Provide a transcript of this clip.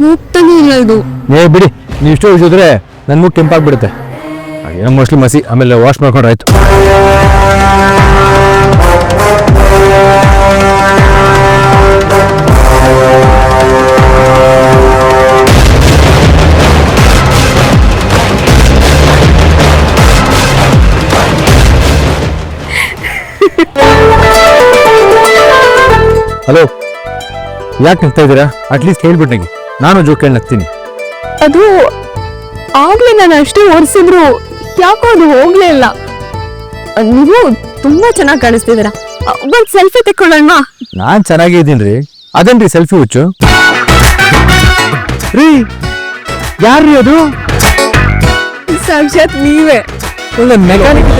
ಹೋಗ್ತಾನೆ ಇಲ್ಲ ಇದು. ಏ, ಬಿಡಿ. ನೀವು ಇಷ್ಟು ಉಳಿಸಿದ್ರೆ ನನ್ನ ಮುಖ ಕೆಂಪಾಗ್ಬಿಡುತ್ತೆ. ಏನೋ ಮೋಸ್ಟ್ಲಿ ಮಸಿ, ಆಮೇಲೆ ವಾಶ್ ಮಾಡ್ಕೊಂಡ್ರೆ ಆಯ್ತು ಹಲೋ, ಯಾಕೆ ನಗ್ತಾ ಇದ್ದೀರಾ? ಅಟ್ಲೀಸ್ಟ್ ಹೇಳ್ಬಿಟ್ಟು ನನಗೆ ನಾನು ಜೋಕ್ ಹೇಳ್ತೀನಿ ನಗ್ತೀನಿ. ಅದು ಆಗ್ಲೇ ನಾನು ಅಷ್ಟೇ ಓಡಿಸಿದ್ರು ಯಾಕೋ ಅದು ಹೋಗ್ಲೇ ಇಲ್ಲ. ನೀವು ತುಂಬಾ ಚೆನ್ನಾಗಿ ಕಾಣಿಸ್ತಿದ್ದೀರಾ. ಒಂದ್ ಸೆಲ್ಫಿ ತೆಕ್ಕೊಳ್ಳೋಣ. ನಾನ್ ಚೆನ್ನಾಗಿದ್ದೀನಿ ರೀ. ಅದೇನ್ರಿ ಸೆಲ್ಫಿ ಹುಚ್ಚು? ರೀ ಯಾರ್ರೀ ಅದು? ಸಾಕ್ಷಾತ್ ನೀವೇ. ಒಳ್ಳೆ ಮೆಕ್ಯಾನಿಕ್